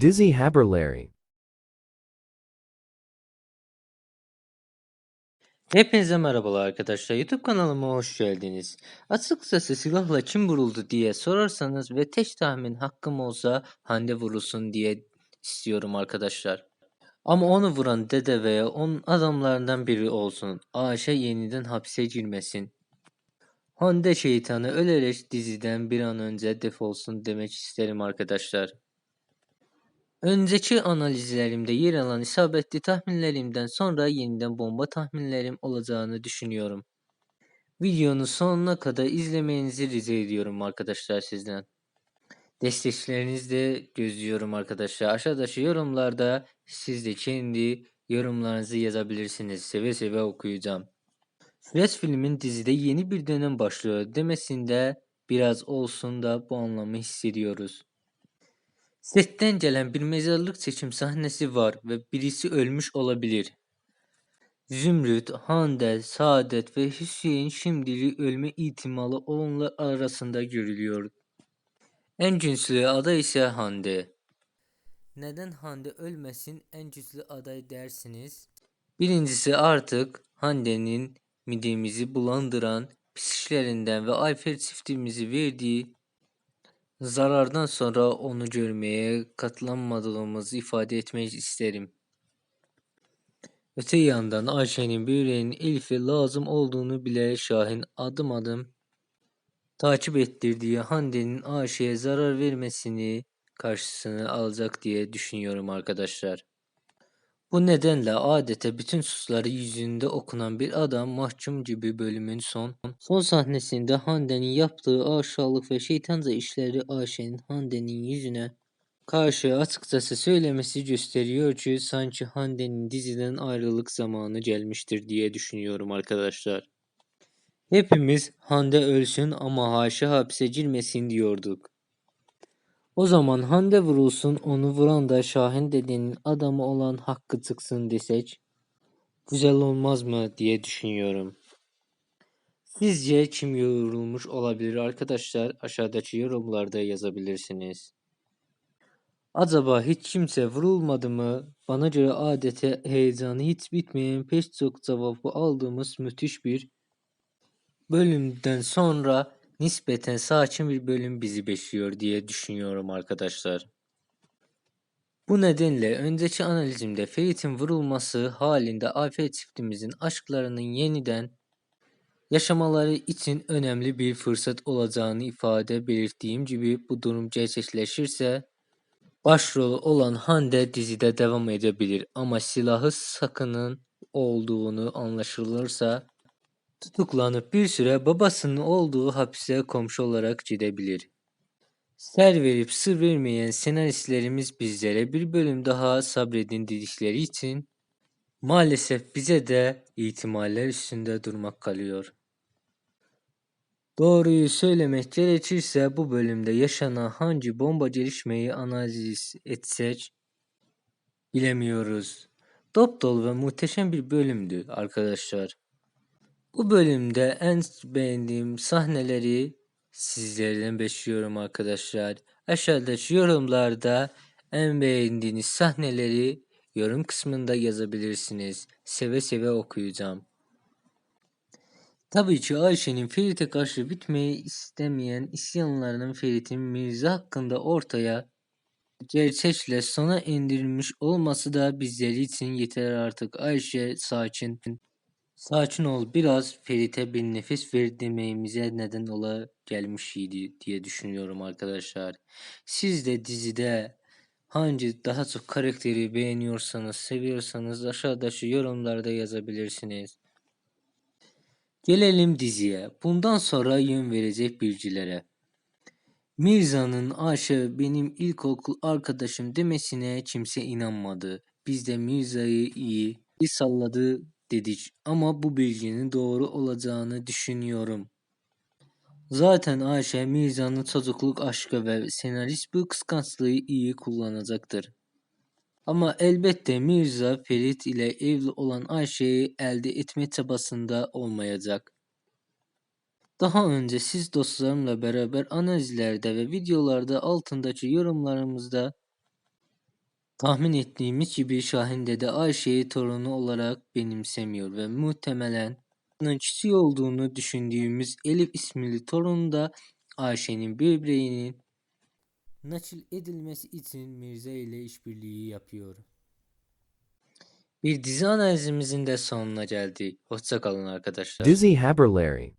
Dizzy Haberlarry. Hepinize merhabalar arkadaşlar. YouTube kanalıma hoş geldiniz. Açıkçası silahla kim vuruldu diye sorarsanız ve tek tahmin hakkım olsa Hande vurulsun diye istiyorum arkadaşlar. Ama onu vuran dede veya onun adamlarından biri olsun. Ayşe yeniden hapse girmesin. Hande şeytanı ölerek diziden bir an önce defolsun demek isterim arkadaşlar. Önceki analizlerimde yer alan isabetli tahminlerimden sonra yeniden bomba tahminlerim olacağını düşünüyorum. Videonun sonuna kadar izlemenizi rica ediyorum arkadaşlar sizden. Desteklerinizi de gözlüyorum arkadaşlar. Aşağıdaki yorumlarda siz de kendi yorumlarınızı yazabilirsiniz. Seve seve okuyacağım. Süreç filmin dizide yeni bir dönem başlıyor demesinde biraz olsun da bu anlamı hissediyoruz. Setten gelen bir mezarlık çekim sahnesi var ve birisi ölmüş olabilir. Zümrüt, Hande, Saadet ve Hüseyin şimdilik ölme ihtimali olanlar arasında görülüyor. En güçlü aday ise Hande. Neden Hande ölmesin en güçlü aday dersiniz? Birincisi artık Hande'nin midemizi bulandıran psiklerinden ve Ayfer çiftimizi verdiği Zarardan sonra onu görmeye katlanmadığımızı ifade etmek isterim. Öte yandan Ayşe'nin büyüğünün Elif'e lazım olduğunu bile Şahin adım adım takip ettirdiği Hande'nin Ayşe'ye zarar vermesini karşısına alacak diye düşünüyorum arkadaşlar. Bu nedenle adeta bütün suçları yüzünde okunan bir adam mahkum gibi bölümün son son sahnesinde Hande'nin yaptığı aşağılık ve şeytanca işleri Ayşe'nin Hande'nin yüzüne karşı açıkçası söylemesi gösteriyor ki sanki Hande'nin diziden ayrılık zamanı gelmiştir diye düşünüyorum arkadaşlar. Hepimiz Hande ölsün ama haşa hapse girmesin diyorduk. O zaman Hande vurulsun onu vuran da Şahin dedenin adamı olan Hakkı çıksın desek güzel olmaz mı diye düşünüyorum. Sizce kim yorulmuş olabilir arkadaşlar? Aşağıdaki yorumlarda yazabilirsiniz. Acaba hiç kimse vurulmadı mı? Bana göre adete heyecanı hiç bitmeyen pek çok cevabı aldığımız müthiş bir bölümden sonra nispeten sakin bir bölüm bizi bekliyor diye düşünüyorum arkadaşlar. Bu nedenle önceki analizimde Ferit'in vurulması halinde Afet çiftimizin aşklarının yeniden yaşamaları için önemli bir fırsat olacağını ifade belirttiğim gibi bu durum gerçekleşirse başrolü olan Hande dizide devam edebilir ama silahı sakının olduğunu anlaşılırsa tutuklanıp bir süre babasının olduğu hapse komşu olarak gidebilir. Ser verip sır vermeyen senaristlerimiz bizlere bir bölüm daha sabredin dedikleri için maalesef bize de ihtimaller üstünde durmak kalıyor. Doğruyu söylemek gerekirse bu bölümde yaşanan hangi bomba gelişmeyi analiz etsek bilemiyoruz. Dop dolu ve muhteşem bir bölümdü arkadaşlar. Bu bölümde en beğendiğim sahneleri sizlerden bekliyorum arkadaşlar. Aşağıdaki yorumlarda en beğendiğiniz sahneleri yorum kısmında yazabilirsiniz. Seve seve okuyacağım. Tabii ki Ayşe'nin Ferit'e karşı bitmeyi istemeyen isyanlarının Ferit'in Mirza hakkında ortaya gerçekle sona indirilmiş olması da bizleri için yeter artık. Ayşe sakin Sakin ol biraz Ferit'e bir nefes ver dememize neden ola gelmiş idi diye düşünüyorum arkadaşlar. Siz de dizide hangi daha çok karakteri beğeniyorsanız, seviyorsanız aşağıdaki yorumlarda yazabilirsiniz. Gelelim diziye. Bundan sonra yön verecek bilgilere. Mirza'nın Ayşe benim ilkokul arkadaşım demesine kimse inanmadı. Biz de Mirza'yı iyi bir salladı dedik ama bu bilginin doğru olacağını düşünüyorum. Zaten Ayşe Mirza'nın çocukluk aşkı ve senarist bu kıskançlığı iyi kullanacaktır. Ama elbette Mirza Ferit ile evli olan Ayşe'yi elde etme çabasında olmayacak. Daha önce siz dostlarımla beraber analizlerde ve videolarda altındaki yorumlarımızda Tahmin ettiğimiz gibi Şahin dede Ayşe'yi torunu olarak benimsemiyor ve muhtemelen onun küçüğü olduğunu düşündüğümüz Elif isimli torun da Ayşe'nin böbreğinin nakil edilmesi için Mirza ile işbirliği yapıyor. Bir dizi analizimizin de sonuna geldik. Hoşça kalın arkadaşlar. Dizzy Haberlary